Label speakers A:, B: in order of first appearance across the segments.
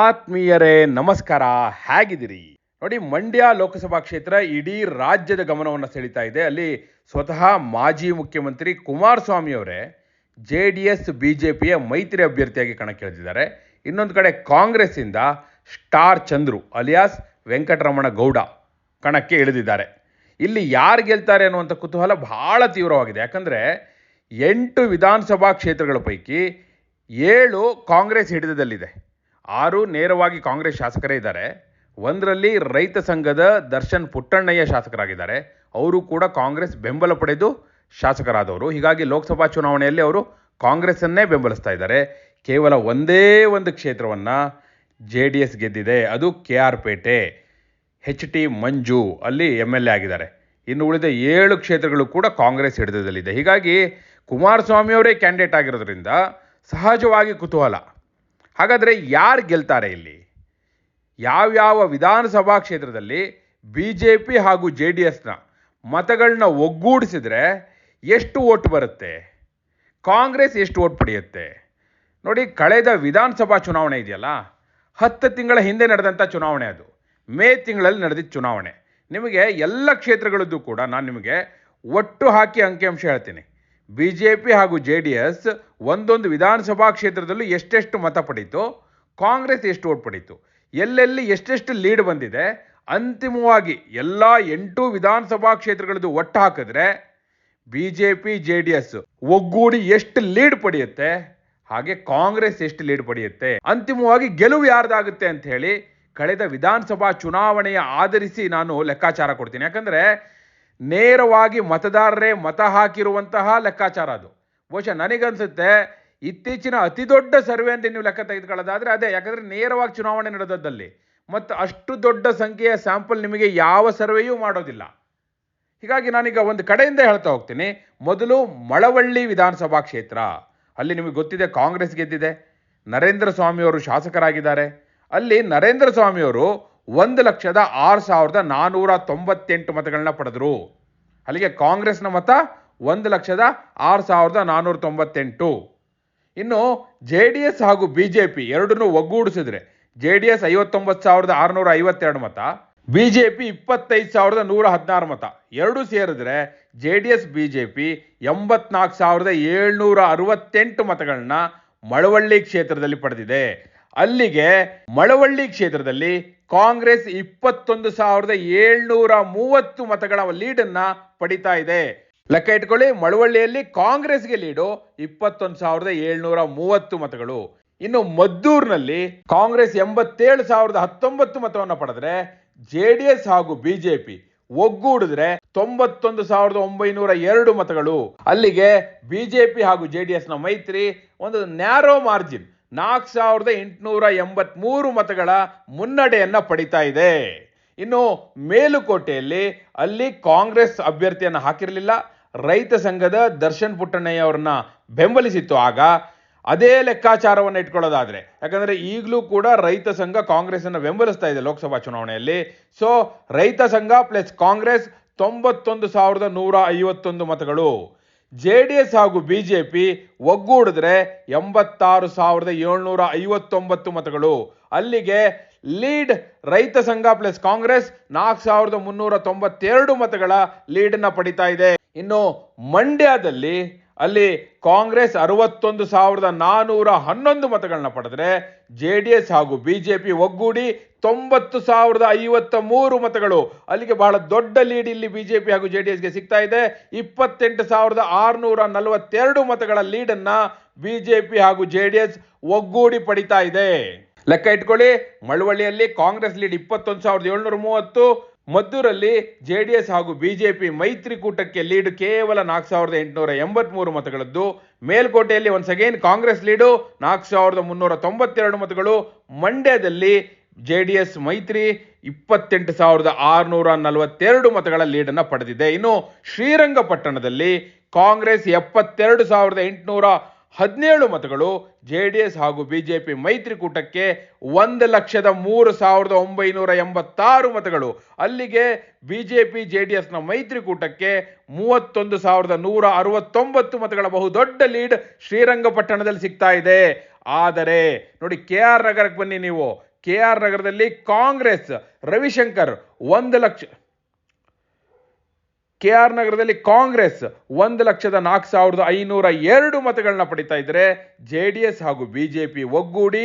A: ಆತ್ಮೀಯರೇ, ನಮಸ್ಕಾರ. ಹೇಗಿದ್ದೀರಿ? ನೋಡಿ, ಮಂಡ್ಯ ಲೋಕಸಭಾ ಕ್ಷೇತ್ರ ಇಡೀ ರಾಜ್ಯದ ಗಮನವನ್ನು ಸೆಳೀತಾ ಇದೆ. ಅಲ್ಲಿ ಸ್ವತಃ ಮಾಜಿ ಮುಖ್ಯಮಂತ್ರಿ ಕುಮಾರಸ್ವಾಮಿ ಅವರೇ J D S, B J ಪಿಯ ಮೈತ್ರಿ ಅಭ್ಯರ್ಥಿಯಾಗಿ ಕಣಕ್ಕಿಳಿದಿದ್ದಾರೆ. ಇನ್ನೊಂದು ಕಡೆ ಕಾಂಗ್ರೆಸ್ಸಿಂದ ಸ್ಟಾರ್ ಚಂದ್ರು ಅಲಿಯಾಸ್ ವೆಂಕಟರಮಣ ಗೌಡ ಕಣಕ್ಕೆ ಇಳಿದಿದ್ದಾರೆ. ಇಲ್ಲಿ ಯಾರು ಗೆಲ್ತಾರೆ ಅನ್ನುವಂಥ ಕುತೂಹಲ ಬಹಳ ತೀವ್ರವಾಗಿದೆ. ಯಾಕಂದರೆ ಎಂಟು ವಿಧಾನಸಭಾ ಕ್ಷೇತ್ರಗಳ ಪೈಕಿ ಏಳು ಕಾಂಗ್ರೆಸ್ ಹಿಡಿತದಲ್ಲಿದೆ. ಆರು ನೇರವಾಗಿ ಕಾಂಗ್ರೆಸ್ ಶಾಸಕರೇ ಇದ್ದಾರೆ. ಒಂದರಲ್ಲಿ ರೈತ ಸಂಘದ ದರ್ಶನ್ ಪುಟ್ಟಣ್ಣಯ್ಯ ಶಾಸಕರಾಗಿದ್ದಾರೆ. ಅವರು ಕೂಡ ಕಾಂಗ್ರೆಸ್ ಬೆಂಬಲ ಪಡೆದು ಶಾಸಕರಾದವರು. ಹೀಗಾಗಿ ಲೋಕಸಭಾ ಚುನಾವಣೆಯಲ್ಲಿ ಅವರು ಕಾಂಗ್ರೆಸ್ಸನ್ನೇ ಬೆಂಬಲಿಸ್ತಾ ಇದ್ದಾರೆ. ಕೇವಲ ಒಂದೇ ಒಂದು ಕ್ಷೇತ್ರವನ್ನು ಜೆ ಡಿ ಎಸ್ ಗೆದ್ದಿದೆ. ಅದು K R Pete. H T Manju ಅಲ್ಲಿ ಎಂ ಎಲ್ ಎ ಆಗಿದ್ದಾರೆ. ಇನ್ನು ಉಳಿದ ಏಳು ಕ್ಷೇತ್ರಗಳು ಕೂಡ ಕಾಂಗ್ರೆಸ್ ಹಿಡಿತದಲ್ಲಿದೆ. ಹೀಗಾಗಿ ಕುಮಾರಸ್ವಾಮಿಯವರೇ ಕ್ಯಾಂಡಿಡೇಟ್ ಆಗಿರೋದ್ರಿಂದ ಸಹಜವಾಗಿ ಕುತೂಹಲ. ಹಾಗಾದರೆ ಯಾರು ಗೆಲ್ತಾರೆ ಇಲ್ಲಿ? ಯಾವ್ಯಾವ ವಿಧಾನಸಭಾ ಕ್ಷೇತ್ರದಲ್ಲಿ ಬಿ ಜೆ ಪಿ ಹಾಗೂ ಜೆ ಡಿ ಎಸ್ನ ಮತಗಳನ್ನ ಒಗ್ಗೂಡಿಸಿದರೆ ಎಷ್ಟು ಓಟ್ ಬರುತ್ತೆ? ಕಾಂಗ್ರೆಸ್ ಎಷ್ಟು ಓಟ್ ಪಡೆಯುತ್ತೆ? ನೋಡಿ, ಕಳೆದ ವಿಧಾನಸಭಾ ಚುನಾವಣೆ ಇದೆಯಲ್ಲ, ಹತ್ತು ತಿಂಗಳ ಹಿಂದೆ ನಡೆದಂಥ ಚುನಾವಣೆ ಅದು. ಮೇ ತಿಂಗಳಲ್ಲಿ ನಡೆದಿದ್ದ ಚುನಾವಣೆ. ನಿಮಗೆ ಎಲ್ಲ ಕ್ಷೇತ್ರಗಳದ್ದು ಕೂಡ ನಾನು ನಿಮಗೆ ಒಟ್ಟು ಹಾಕಿ ಅಂಕಿಅಂಶ ಹೇಳ್ತೀನಿ. ಬಿ ಜೆ ಪಿ ಹಾಗೂ ಜೆ ಡಿ ಎಸ್ ಒಂದೊಂದು ವಿಧಾನಸಭಾ ಕ್ಷೇತ್ರದಲ್ಲೂ ಎಷ್ಟೆಷ್ಟು ಮತ ಪಡೀತು, ಕಾಂಗ್ರೆಸ್ ಎಷ್ಟು ಓಟ್ ಪಡೀತು, ಎಲ್ಲೆಲ್ಲಿ ಎಷ್ಟೆಷ್ಟು ಲೀಡ್ ಬಂದಿದೆ, ಅಂತಿಮವಾಗಿ ಎಲ್ಲ ಎಂಟು ವಿಧಾನಸಭಾ ಕ್ಷೇತ್ರಗಳದ್ದು ಒಟ್ಟು ಹಾಕಿದ್ರೆ B J P J D S ಒಗ್ಗೂಡಿ ಎಷ್ಟು ಲೀಡ್ ಪಡೆಯುತ್ತೆ, ಹಾಗೆ ಕಾಂಗ್ರೆಸ್ ಎಷ್ಟು ಲೀಡ್ ಪಡೆಯುತ್ತೆ, ಅಂತಿಮವಾಗಿ ಗೆಲುವು ಯಾರ್ದಾಗುತ್ತೆ ಅಂತ ಹೇಳಿ ಕಳೆದ ವಿಧಾನಸಭಾ ಚುನಾವಣೆಯ ಆಧರಿಸಿ ನಾನು ಲೆಕ್ಕಾಚಾರ ಕೊಡ್ತೀನಿ. ಯಾಕಂದ್ರೆ ನೇರವಾಗಿ ಮತದಾರರೇ ಮತ ಹಾಕಿರುವಂತಹ ಲೆಕ್ಕಾಚಾರ ಅದು. ಬಹುಶಃ ನನಗನ್ಸುತ್ತೆ ಇತ್ತೀಚಿನ ಅತಿ ದೊಡ್ಡ ಸರ್ವೆ ಅಂತ ನೀವು ಲೆಕ್ಕ ತೆಗೆದುಕೊಳ್ಳೋದಾದ್ರೆ ಅದೇ, ಯಾಕಂದ್ರೆ ನೇರವಾಗಿ ಚುನಾವಣೆ ನಡೆದದ್ದಲ್ಲಿ. ಮತ್ತು ಅಷ್ಟು ದೊಡ್ಡ ಸಂಖ್ಯೆಯ ಸ್ಯಾಂಪಲ್ ನಿಮಗೆ ಯಾವ ಸರ್ವೆಯೂ ಮಾಡೋದಿಲ್ಲ. ಹೀಗಾಗಿ ನಾನೀಗ ಒಂದು ಕಡೆಯಿಂದ ಹೇಳ್ತಾ ಹೋಗ್ತೀನಿ. ಮೊದಲು ಮಳವಳ್ಳಿ ವಿಧಾನಸಭಾ ಕ್ಷೇತ್ರ. ಅಲ್ಲಿ ನಿಮಗೆ ಗೊತ್ತಿದೆ ಕಾಂಗ್ರೆಸ್ ಗೆದ್ದಿದೆ. ನರೇಂದ್ರ ಸ್ವಾಮಿಯವರು ಶಾಸಕರಾಗಿದ್ದಾರೆ. ಅಲ್ಲಿ ನರೇಂದ್ರ ಸ್ವಾಮಿಯವರು ಒಂದು ಲಕ್ಷದ ಆರು ಸಾವಿರದ ನಾನ್ನೂರ ತೊಂಬತ್ತೆಂಟು ಮತಗಳನ್ನ ಪಡೆದರು. ಅಲ್ಲಿಗೆ ಕಾಂಗ್ರೆಸ್ನ ಮತ ಒಂದು ಲಕ್ಷದ ಆರು ಸಾವಿರದ ನಾನ್ನೂರ ತೊಂಬತ್ತೆಂಟು. ಇನ್ನು ಜೆ ಡಿ ಎಸ್ ಹಾಗೂ ಬಿ ಜೆ ಪಿ ಎರಡನ್ನೂ ಒಗ್ಗೂಡಿಸಿದ್ರೆ ಜೆ ಡಿ ಎಸ್ ಐವತ್ತೊಂಬತ್ತು ಸಾವಿರದ ಆರುನೂರ ಐವತ್ತೆರಡು ಮತ, ಬಿ ಜೆ ಪಿ ಇಪ್ಪತ್ತೈದು ಸಾವಿರದ ನೂರ ಹದಿನಾರು ಮತ. ಎರಡೂ ಸೇರಿದ್ರೆ J D S, B J P ಎಂಬತ್ನಾಲ್ಕು ಸಾವಿರದ ಏಳ್ನೂರ ಅರವತ್ತೆಂಟು ಮತಗಳನ್ನ ಮಳವಳ್ಳಿ ಕ್ಷೇತ್ರದಲ್ಲಿ ಪಡೆದಿದೆ. ಅಲ್ಲಿಗೆ ಮಳವಳ್ಳಿ ಕ್ಷೇತ್ರದಲ್ಲಿ ಕಾಂಗ್ರೆಸ್ ಇಪ್ಪತ್ತೊಂದು ಸಾವಿರದ ಏಳ್ನೂರ ಮೂವತ್ತು ಮತಗಳ ಲೀಡನ್ನ ಪಡಿತಾ ಇದೆ. ಲೆಕ್ಕ ಇಟ್ಕೊಳ್ಳಿ, ಮಳವಳ್ಳಿಯಲ್ಲಿ ಕಾಂಗ್ರೆಸ್ಗೆ ಲೀಡು ಇಪ್ಪತ್ತೊಂದು ಸಾವಿರದ ಏಳ್ನೂರ ಮೂವತ್ತು ಮತಗಳು. ಇನ್ನು ಮದ್ದೂರ್ನಲ್ಲಿ ಕಾಂಗ್ರೆಸ್ ಎಂಬತ್ತೇಳು ಸಾವಿರದ ಹತ್ತೊಂಬತ್ತು ಮತವನ್ನು ಪಡೆದ್ರೆ ಜೆ ಡಿ ಎಸ್ ಹಾಗೂ ಬಿಜೆಪಿ ಒಗ್ಗೂಡಿದ್ರೆ ತೊಂಬತ್ತೊಂದು ಸಾವಿರದ ಒಂಬೈನೂರ ಎರಡು ಮತಗಳು. ಅಲ್ಲಿಗೆ ಬಿಜೆಪಿ ಹಾಗೂ ಜೆ ಡಿ ಎಸ್ನ ಮೈತ್ರಿ ಒಂದು ನ್ಯಾರೋ ಮಾರ್ಜಿನ್ ನಾಲ್ಕು ಸಾವಿರದ ಎಂಟುನೂರ ಎಂಬತ್ಮೂರು ಮತಗಳ ಮುನ್ನಡೆಯನ್ನು ಪಡಿತಾ ಇದೆ. ಇನ್ನು ಮೇಲುಕೋಟೆಯಲ್ಲಿ ಅಲ್ಲಿ ಕಾಂಗ್ರೆಸ್ ಅಭ್ಯರ್ಥಿಯನ್ನು ಹಾಕಿರಲಿಲ್ಲ. ರೈತ ಸಂಘದ ದರ್ಶನ್ ಪುಟ್ಟಣ್ಣಯ್ಯವ್ರನ್ನ ಬೆಂಬಲಿಸಿತ್ತು. ಆಗ ಅದೇ ಲೆಕ್ಕಾಚಾರವನ್ನು ಇಟ್ಕೊಳ್ಳೋದಾದ್ರೆ, ಯಾಕಂದರೆ ಈಗಲೂ ಕೂಡ ರೈತ ಸಂಘ ಕಾಂಗ್ರೆಸ್ಸನ್ನು ಬೆಂಬಲಿಸ್ತಾ ಇದೆ ಲೋಕಸಭಾ ಚುನಾವಣೆಯಲ್ಲಿ. ಸೊ ರೈತ ಸಂಘ ಪ್ಲಸ್ ಕಾಂಗ್ರೆಸ್ ತೊಂಬತ್ತೊಂದು ಸಾವಿರದ ನೂರ ಐವತ್ತೊಂದು ಮತಗಳು. ಜೆ ಡಿ ಎಸ್ ಹಾಗೂ ಬಿ ಜೆ ಪಿ ಒಗ್ಗೂಡಿದ್ರೆ ಎಂಬತ್ತಾರು ಸಾವಿರದ ಏಳ್ನೂರ ಐವತ್ತೊಂಬತ್ತು ಮತಗಳು. ಅಲ್ಲಿಗೆ ಲೀಡ್ ರೈತ ಸಂಘ ಪ್ಲಸ್ ಕಾಂಗ್ರೆಸ್ ನಾಲ್ಕು ಸಾವಿರದ ಮುನ್ನೂರ ತೊಂಬತ್ತೆರಡು ಮತಗಳ ಲೀಡನ್ನು ಪಡಿತಾ ಇದೆ. ಇನ್ನು ಮಂಡ್ಯದಲ್ಲಿ ಅಲ್ಲಿ ಕಾಂಗ್ರೆಸ್ ಅರವತ್ತೊಂದು ಸಾವಿರದ ನಾನೂರ ಹನ್ನೊಂದು ಮತಗಳನ್ನ ಪಡೆದ್ರೆ ಜೆ ಡಿ ಎಸ್ ಹಾಗೂ ಬಿಜೆಪಿ ಒಗ್ಗೂಡಿ ತೊಂಬತ್ತು ಸಾವಿರದ ಐವತ್ತ ಮೂರು ಮತಗಳು. ಅಲ್ಲಿಗೆ ಬಹಳ ದೊಡ್ಡ ಲೀಡ್ ಇಲ್ಲಿ ಬಿಜೆಪಿ ಹಾಗೂ ಜೆ ಡಿ ಎಸ್ಗೆ ಸಿಗ್ತಾ ಇದೆ. ಇಪ್ಪತ್ತೆಂಟು ಸಾವಿರದ ಆರುನೂರ ನಲವತ್ತೆರಡು ಮತಗಳ ಲೀಡನ್ನ ಬಿಜೆಪಿ ಹಾಗೂ ಜೆ ಡಿ ಎಸ್ ಒಗ್ಗೂಡಿ ಪಡಿತಾ ಇದೆ. ಲೆಕ್ಕ ಇಟ್ಕೊಳ್ಳಿ, ಮಳವಳ್ಳಿಯಲ್ಲಿ ಕಾಂಗ್ರೆಸ್ ಲೀಡ್ ಇಪ್ಪತ್ತೊಂದು ಸಾವಿರದ ಏಳ್ನೂರ ಮೂವತ್ತು ಮದ್ದೂರಲ್ಲಿ ಜೆ ಡಿ ಎಸ್ ಹಾಗೂ ಬಿಜೆಪಿ ಮೈತ್ರಿಕೂಟಕ್ಕೆ ಲೀಡ್ ಕೇವಲ ನಾಲ್ಕು ಸಾವಿರದ ಎಂಟುನೂರ ಎಂಬತ್ಮೂರು ಮತಗಳದ್ದು. ಮೇಲ್ಕೋಟೆಯಲ್ಲಿ ಒನ್ಸ್ ಅಗೇನ್ ಕಾಂಗ್ರೆಸ್ ಲೀಡು, ನಾಲ್ಕು ಸಾವಿರದ ಮುನ್ನೂರ ತೊಂಬತ್ತೆರಡು ಮತಗಳು. ಮಂಡ್ಯದಲ್ಲಿ ಜೆ ಡಿ ಎಸ್ ಮೈತ್ರಿ ಇಪ್ಪತ್ತೆಂಟು ಸಾವಿರದ ಆರುನೂರ ನಲವತ್ತೆರಡು ಮತಗಳ ಲೀಡನ್ನು ಪಡೆದಿದೆ. ಇನ್ನು ಶ್ರೀರಂಗಪಟ್ಟಣದಲ್ಲಿ ಕಾಂಗ್ರೆಸ್ ಎಪ್ಪತ್ತೆರಡು ಸಾವಿರದ ಎಂಟುನೂರ ಹದಿನೇಳು ಮತಗಳು ಜೆ ಡಿ ಎಸ್ ಹಾಗೂ ಬಿಜೆಪಿ ಮೈತ್ರಿಕೂಟಕ್ಕೆ ಒಂದು ಲಕ್ಷದ ಮೂರು ಸಾವಿರದ ಒಂಬೈನೂರ ಎಂಬತ್ತಾರು ಮತಗಳು. ಅಲ್ಲಿಗೆ ಬಿಜೆಪಿ ಜೆ ಡಿ ಎಸ್ನ ಮೈತ್ರಿಕೂಟಕ್ಕೆ ಮೂವತ್ತೊಂದು ಸಾವಿರದ ನೂರ ಅರವತ್ತೊಂಬತ್ತು ಮತಗಳ ಬಹುದೊಡ್ಡ ಲೀಡ್ ಶ್ರೀರಂಗಪಟ್ಟಣದಲ್ಲಿ ಸಿಗ್ತಾ ಇದೆ. ಆದರೆ ನೋಡಿ, ಕೆ ಆರ್ ನಗರಕ್ಕೆ ಬನ್ನಿ ನೀವು. ಕೆ ಆರ್ ನಗರದಲ್ಲಿ ಕಾಂಗ್ರೆಸ್, ರವಿಶಂಕರ್ ಒಂದು ಲಕ್ಷ ಕೆ ಆರ್ ನಗರದಲ್ಲಿ ಕಾಂಗ್ರೆಸ್ ಒಂದು ಲಕ್ಷದ ನಾಲ್ಕು ಸಾವಿರದ ಐನೂರ ಎರಡು ಮತಗಳನ್ನ ಪಡಿತಾ ಇದ್ರೆ ಜೆ ಡಿ ಎಸ್ ಹಾಗೂ ಬಿಜೆಪಿ ಒಗ್ಗೂಡಿ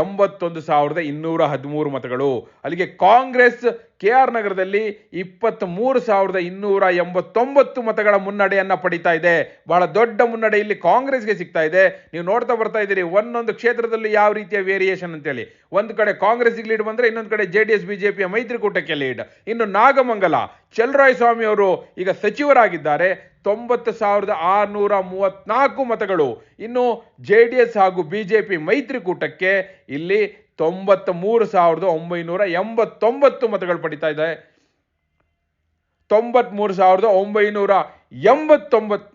A: ಎಂಬತ್ತೊಂದು ಸಾವಿರದ ಇನ್ನೂರ ಹದಿಮೂರು ಮತಗಳು. ಅಲ್ಲಿಗೆ ಕಾಂಗ್ರೆಸ್ ಕೆ ಆರ್ ನಗರದಲ್ಲಿ ಇಪ್ಪತ್ತ್ ಮೂರು ಸಾವಿರದ ಇನ್ನೂರ ಎಂಬತ್ತೊಂಬತ್ತು ಮತಗಳ ಮುನ್ನಡೆಯನ್ನ ಪಡಿತಾ ಇದೆ. ಬಹಳ ದೊಡ್ಡ ಮುನ್ನಡೆ ಇಲ್ಲಿ ಕಾಂಗ್ರೆಸ್ಗೆ ಸಿಗ್ತಾ ಇದೆ. ನೀವು ನೋಡ್ತಾ ಬರ್ತಾ ಇದ್ದೀರಿ, ಒಂದೊಂದು ಕ್ಷೇತ್ರದಲ್ಲಿ ಯಾವ ರೀತಿಯ ವೇರಿಯೇಷನ್ ಅಂತೇಳಿ. ಒಂದು ಕಡೆ ಕಾಂಗ್ರೆಸ್ಗೆ ಲೀಡ್ ಬಂದ್ರೆ, ಇನ್ನೊಂದು ಕಡೆ ಜೆ ಡಿ ಎಸ್ ಬಿಜೆಪಿಯ ಮೈತ್ರಿಕೂಟಕ್ಕೆ ಲೀಡ್ ಇನ್ನು ನಾಗಮಂಗಲ ಚಲರಾಯ ಸ್ವಾಮಿ ಅವರು ಈಗ ಸಚಿವರಾಗಿದ್ದಾರೆ. ತೊಂಬತ್ತು ಸಾವಿರದ ಆರುನೂರ ಮೂವತ್ನಾಲ್ಕು ಮತಗಳು. ಇನ್ನು ಜೆ ಡಿ ಎಸ್ ಹಾಗೂ ಬಿಜೆಪಿ ಮೈತ್ರಿಕೂಟಕ್ಕೆ ಇಲ್ಲಿ ತೊಂಬತ್ತ ಮೂರು ಸಾವಿರದ ಒಂಬೈನೂರ ಎಂಬತ್ತೊಂಬತ್ತು ಮತಗಳು ಪಡಿತಾ ಇದೆ. ತೊಂಬತ್ಮೂರು ಸಾವಿರದ ಒಂಬೈನೂರ ಎಂಬತ್ತೊಂಬತ್ತು,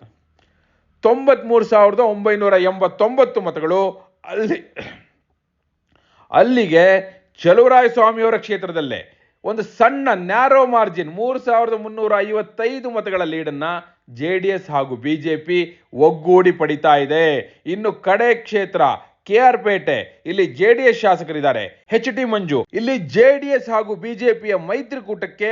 A: ತೊಂಬತ್ಮೂರು ಸಾವಿರದ ಒಂಬೈನೂರ ಎಂಬತ್ತೊಂಬತ್ತು ಮತಗಳು ಅಲ್ಲಿ. ಅಲ್ಲಿಗೆ ಚಲುವರಾಯಸ್ವಾಮಿಯವರ ಕ್ಷೇತ್ರದಲ್ಲೇ ಒಂದು ಸಣ್ಣ ನ್ಯಾರೋ ಮಾರ್ಜಿನ್ ಮೂರು ಸಾವಿರದ ಮುನ್ನೂರ ಐವತ್ತೈದು ಮತಗಳ ಲೀಡನ್ನ ಜೆ ಡಿ ಎಸ್ ಹಾಗೂ ಬಿಜೆಪಿ ಒಗ್ಗೂಡಿ ಪಡಿತಾ ಇದೆ. ಇನ್ನು ಕಡೆ ಕ್ಷೇತ್ರ, ಕೆ ಆರ್ ಪೇಟೆ, ಇಲ್ಲಿ ಜೆ ಡಿ ಎಸ್ ಶಾಸಕರಿದ್ದಾರೆ. ಎಚ್ ಟಿ ಮಂಜು, ಇಲ್ಲಿ ಜೆ ಡಿ ಎಸ್ ಹಾಗೂ ಬಿಜೆಪಿಯ ಮೈತ್ರಿಕೂಟಕ್ಕೆ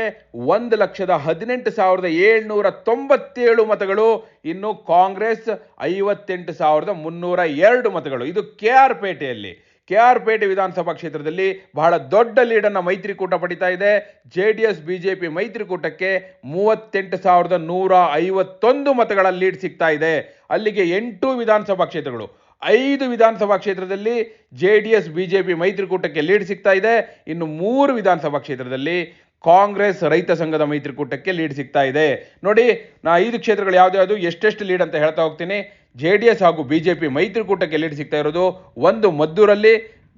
A: ಒಂದು ಲಕ್ಷದ ಹದಿನೆಂಟು ಸಾವಿರದ ಏಳ್ನೂರ ತೊಂಬತ್ತೇಳು ಮತಗಳು, ಇನ್ನು ಕಾಂಗ್ರೆಸ್ ಐವತ್ತೆಂಟು ಸಾವಿರದ ಮುನ್ನೂರ ಎರಡು ಮತಗಳು. ಇದು ಕೆ ಆರ್ ಪೇಟೆಯಲ್ಲಿ. ಕೆ ಆರ್ ಪೇಟೆ ವಿಧಾನಸಭಾ ಕ್ಷೇತ್ರದಲ್ಲಿ ಬಹಳ ದೊಡ್ಡ ಲೀಡನ್ನು ಮೈತ್ರಿಕೂಟ ಪಡಿತಾ ಇದೆ. ಜೆ ಡಿ ಎಸ್ ಬಿಜೆಪಿ ಮೈತ್ರಿಕೂಟಕ್ಕೆ ಮೂವತ್ತೆಂಟು ಸಾವಿರದ ನೂರ ಐವತ್ತೊಂದು ಮತಗಳ ಲೀಡ್ ಸಿಗ್ತಾ ಇದೆ. ಅಲ್ಲಿಗೆ ಎಂಟು ವಿಧಾನಸಭಾ ಕ್ಷೇತ್ರಗಳು. ಐದು ವಿಧಾನಸಭಾ ಕ್ಷೇತ್ರದಲ್ಲಿ ಜೆ ಡಿ ಎಸ್ ಬಿಜೆಪಿ ಮೈತ್ರಿಕೂಟಕ್ಕೆ ಲೀಡ್ ಸಿಗ್ತಾ ಇದೆ. ಇನ್ನು ಮೂರು ವಿಧಾನಸಭಾ ಕ್ಷೇತ್ರದಲ್ಲಿ ಕಾಂಗ್ರೆಸ್ ರೈತ ಸಂಘದ ಮೈತ್ರಿಕೂಟಕ್ಕೆ ಲೀಡ್ ಸಿಗ್ತಾ ಇದೆ. ನೋಡಿ, ನಾ ಐದು ಕ್ಷೇತ್ರಗಳು ಯಾವ್ದು ಎಷ್ಟೆಷ್ಟು ಲೀಡ್ ಅಂತ ಹೇಳ್ತಾ ಹೋಗ್ತೀನಿ. ಜೆ ಡಿ ಎಸ್ ಹಾಗೂ ಬಿಜೆಪಿ ಮೈತ್ರಿಕೂಟಕ್ಕೆ ಲೀಡ್ ಸಿಗ್ತಾ ಇರೋದು ಒಂದು ಮದ್ದೂರಲ್ಲಿ.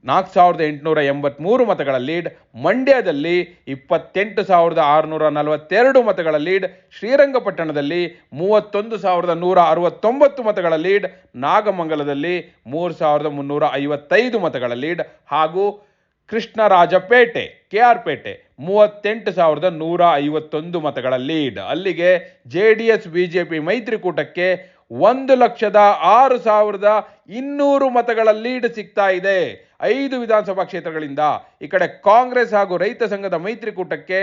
A: ನಾಲ್ಕು ಸಾವಿರದ ಎಂಟುನೂರ ಎಂಬತ್ಮೂರು ಮತಗಳ ಲೀಡ್. ಮಂಡ್ಯದಲ್ಲಿ ಇಪ್ಪತ್ತೆಂಟು ಸಾವಿರದ ಆರುನೂರ ನಲವತ್ತೆರಡು ಮತಗಳ ಲೀಡ್. ಶ್ರೀರಂಗಪಟ್ಟಣದಲ್ಲಿ ಮೂವತ್ತೊಂದು ಸಾವಿರದ ನೂರ ಅರವತ್ತೊಂಬತ್ತು ಮತಗಳ ಲೀಡ್. ನಾಗಮಂಗಲದಲ್ಲಿ ಮೂರು ಸಾವಿರದ ಮುನ್ನೂರ ಐವತ್ತೈದು ಮತಗಳ ಲೀಡ್. ಹಾಗೂ ಕೃಷ್ಣರಾಜಪೇಟೆ, ಕೆ ಆರ್ ಪೇಟೆ ಮೂವತ್ತೆಂಟು ಸಾವಿರದ ನೂರ ಐವತ್ತೊಂದು ಮತಗಳ ಲೀಡ್. ಅಲ್ಲಿಗೆ ಜೆ ಡಿ ಎಸ್ ಬಿಜೆಪಿ ಮೈತ್ರಿಕೂಟಕ್ಕೆ ಒಂದು ಲಕ್ಷದ ಆರು ಸಾವಿರದ ಇನ್ನೂರು ಮತಗಳ ಲೀಡ್ ಸಿಗ್ತಾ ಇದೆ. ಐದು ವಿಧಾನಸಭಾ ಕ್ಷೇತ್ರಗಳಿಂದ ಈ ಕಡೆ ಕಾಂಗ್ರೆಸ್ ಹಾಗೂ ರೈತ ಸಂಘದ ಮೈತ್ರಿಕೂಟಕ್ಕೆ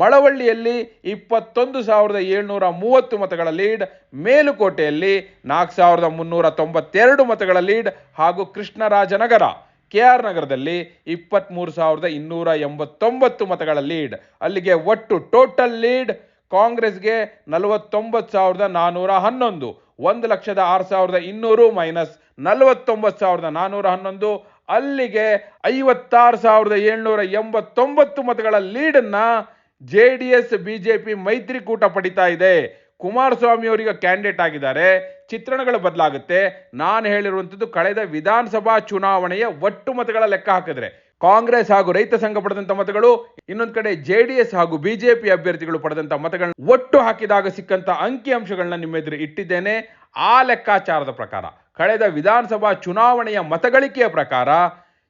A: ಮಳವಳ್ಳಿಯಲ್ಲಿ ಇಪ್ಪತ್ತೊಂದು ಸಾವಿರದ ಏಳ್ನೂರ ಮೂವತ್ತು ಮತಗಳ ಲೀಡ್ ಮೇಲುಕೋಟೆಯಲ್ಲಿ ನಾಲ್ಕು ಸಾವಿರದ ಮುನ್ನೂರ ತೊಂಬತ್ತೆರಡು ಮತಗಳ ಲೀಡ್ ಹಾಗೂ ಕೃಷ್ಣರಾಜನಗರ ಕೆ ಆರ್ ನಗರದಲ್ಲಿ ಇಪ್ಪತ್ತ್ಮೂರು ಸಾವಿರದ ಇನ್ನೂರ ಎಂಬತ್ತೊಂಬತ್ತು ಮತಗಳ ಲೀಡ್ ಅಲ್ಲಿಗೆ ಒಟ್ಟು ಟೋಟಲ್ ಲೀಡ್ ಕಾಂಗ್ರೆಸ್ಗೆ ನಲವತ್ತೊಂಬತ್ತು ಸಾವಿರದ ನಾನ್ನೂರ ಹನ್ನೊಂದು ಒಂದು ಲಕ್ಷದ ಆರು ಸಾವಿರದ ಇನ್ನೂರು ಮೈನಸ್ ನಲವತ್ತೊಂಬತ್ತು ಸಾವಿರದ ನಾನ್ನೂರ ಹನ್ನೊಂದು. ಅಲ್ಲಿಗೆ ಐವತ್ತಾರು ಸಾವಿರದ ಏಳ್ನೂರ ಎಂಬತ್ತೊಂಬತ್ತು ಮತಗಳ ಲೀಡನ್ನ ಜೆ ಡಿ ಎಸ್ ಬಿಜೆಪಿ ಮೈತ್ರಿಕೂಟ ಪಡಿತಾ ಇದೆ. ಕುಮಾರಸ್ವಾಮಿ ಅವರಿಗೆ ಕ್ಯಾಂಡಿಡೇಟ್ ಆಗಿದ್ದಾರೆ. ಚಿತ್ರಣಗಳು ಬದಲಾಗುತ್ತೆ. ನಾನು ಹೇಳಿರುವಂಥದ್ದು ಕಳೆದ ವಿಧಾನಸಭಾ ಚುನಾವಣೆಯ ಒಟ್ಟು ಮತಗಳ ಲೆಕ್ಕ ಹಾಕಿದ್ರೆ ಕಾಂಗ್ರೆಸ್ ಹಾಗೂ ರೈತ ಸಂಘ ಪಡೆದಂತ ಮತಗಳು, ಇನ್ನೊಂದು ಕಡೆ ಜೆಡಿಎಸ್ ಹಾಗೂ ಬಿಜೆಪಿ ಅಭ್ಯರ್ಥಿಗಳು ಪಡೆದಂತ ಮತಗಳನ್ನ ಒಟ್ಟು ಹಾಕಿದಾಗ ಸಿಕ್ಕಂತ ಅಂಕಿ ಅಂಶಗಳನ್ನ ನಿಮ್ಮ ಎದುರು ಇಟ್ಟಿದ್ದೇನೆ. ಆ ಲೆಕ್ಕಾಚಾರದ ಪ್ರಕಾರ, ಕಳೆದ ವಿಧಾನಸಭಾ ಚುನಾವಣೆಯ ಮತಗಳಿಕೆಯ ಪ್ರಕಾರ,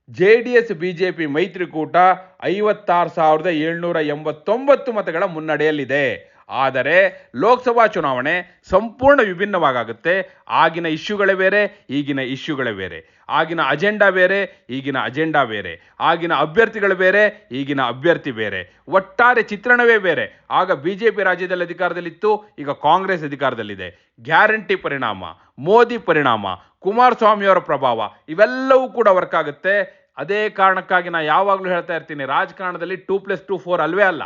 A: ಜೆ ಡಿ ಎಸ್ ಬಿಜೆಪಿ ಮೈತ್ರಿಕೂಟ ಐವತ್ತಾರು ಸಾವಿರದ ಏಳ್ನೂರ ಎಂಬತ್ತೊಂಬತ್ತು ಮತಗಳ ಮುನ್ನಡೆಯಲ್ಲಿದೆ. ಆದರೆ ಲೋಕಸಭಾ ಚುನಾವಣೆ ಸಂಪೂರ್ಣ ವಿಭಿನ್ನವಾಗುತ್ತೆ. ಆಗಿನ ಇಶ್ಯೂಗಳೇ ಬೇರೆ, ಈಗಿನ ಇಶ್ಯೂಗಳೇ ಬೇರೆ. ಆಗಿನ ಅಜೆಂಡಾ ಬೇರೆ, ಈಗಿನ ಅಜೆಂಡಾ ಬೇರೆ. ಆಗಿನ ಅಭ್ಯರ್ಥಿಗಳು ಬೇರೆ, ಈಗಿನ ಅಭ್ಯರ್ಥಿ ಬೇರೆ. ಒಟ್ಟಾರೆ ಚಿತ್ರಣವೇ ಬೇರೆ. ಆಗ ಬಿ ಜೆ ಪಿ ರಾಜ್ಯದಲ್ಲಿ ಅಧಿಕಾರದಲ್ಲಿತ್ತು, ಈಗ ಕಾಂಗ್ರೆಸ್ ಅಧಿಕಾರದಲ್ಲಿದೆ. ಗ್ಯಾರಂಟಿ ಪರಿಣಾಮ, ಮೋದಿ ಪರಿಣಾಮ, ಕುಮಾರಸ್ವಾಮಿಯವರ ಪ್ರಭಾವ, ಇವೆಲ್ಲವೂ ಕೂಡ ವರ್ಕ್ ಆಗುತ್ತೆ. ಅದೇ ಕಾರಣಕ್ಕಾಗಿ ನಾನು ಯಾವಾಗಲೂ ಹೇಳ್ತಾ ಇರ್ತೀನಿ, ರಾಜಕಾರಣದಲ್ಲಿ ಟೂ ಪ್ಲಸ್ ಟೂ ಫೋರ್ ಅಲ್ವೇ ಅಲ್ಲ.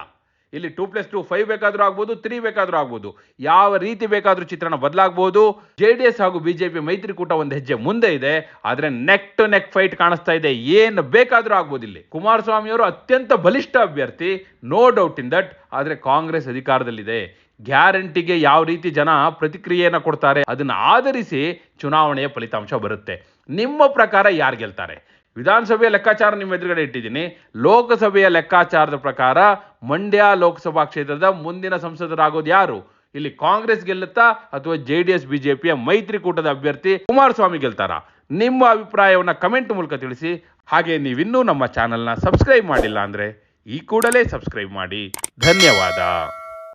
A: ಇಲ್ಲಿ ಟೂ ಪ್ಲಸ್ ಟು ಫೈವ್ ಬೇಕಾದರೂ ಆಗ್ಬೋದು ತ್ರೀ ಬೇಕಾದರೂ ಆಗ್ಬೋದು. ಯಾವ ರೀತಿ ಬೇಕಾದರೂ ಚಿತ್ರಣ ಬದಲಾಗಬಹುದು ಜೆ ಡಿ ಎಸ್ ಹಾಗೂ ಬಿಜೆಪಿ ಮೈತ್ರಿಕೂಟ ಒಂದು ಹೆಜ್ಜೆ ಮುಂದೆ ಇದೆ. ಆದರೆ ನೆಕ್ ಟು ನೆಕ್ ಫೈಟ್ ಕಾಣಿಸ್ತಾ ಇದೆ. ಏನು ಬೇಕಾದರೂ ಆಗ್ಬೋದು ಇಲ್ಲಿ. ಕುಮಾರಸ್ವಾಮಿಯವರು ಅತ್ಯಂತ ಬಲಿಷ್ಠ ಅಭ್ಯರ್ಥಿ. ನೋ ಡೌಟ್ ಇನ್ ದಟ್ ಆದರೆ ಕಾಂಗ್ರೆಸ್ ಅಧಿಕಾರದಲ್ಲಿದೆ. ಗ್ಯಾರಂಟಿಗೆ ಯಾವ ರೀತಿ ಜನ ಪ್ರತಿಕ್ರಿಯೆಯನ್ನು ಕೊಡ್ತಾರೆ, ಅದನ್ನು ಆಧರಿಸಿ ಚುನಾವಣೆಯ ಫಲಿತಾಂಶ ಬರುತ್ತೆ. ನಿಮ್ಮ ಪ್ರಕಾರ ಯಾರು ಗೆಲ್ತಾರೆ? ವಿಧಾನಸಭೆಯ ಲೆಕ್ಕಾಚಾರ ನಿಮ್ಮ ಎದುರುಗಡೆ ಇಟ್ಟಿದ್ದೀನಿ. ಲೋಕಸಭೆಯ ಲೆಕ್ಕಾಚಾರದ ಪ್ರಕಾರ ಮಂಡ್ಯ ಲೋಕಸಭಾ ಕ್ಷೇತ್ರದ ಮುಂದಿನ ಸಂಸದರಾಗೋದು ಯಾರು? ಇಲ್ಲಿ ಕಾಂಗ್ರೆಸ್ ಗೆಲ್ಲುತ್ತಾ ಅಥವಾ ಜೆ ಡಿ ಎಸ್ ಬಿಜೆಪಿಯ ಮೈತ್ರಿಕೂಟದ ಅಭ್ಯರ್ಥಿ ಕುಮಾರಸ್ವಾಮಿ ಗೆಲ್ತಾರಾ? ನಿಮ್ಮ ಅಭಿಪ್ರಾಯವನ್ನು ಕಮೆಂಟ್ ಮೂಲಕ ತಿಳಿಸಿ. ಹಾಗೆ ನೀವಿನ್ನೂ ನಮ್ಮ ಚಾನಲ್ನ ಸಬ್ಸ್ಕ್ರೈಬ್ ಮಾಡಿಲ್ಲ ಅಂದರೆ ಈ ಕೂಡಲೇ ಸಬ್ಸ್ಕ್ರೈಬ್ ಮಾಡಿ. ಧನ್ಯವಾದ.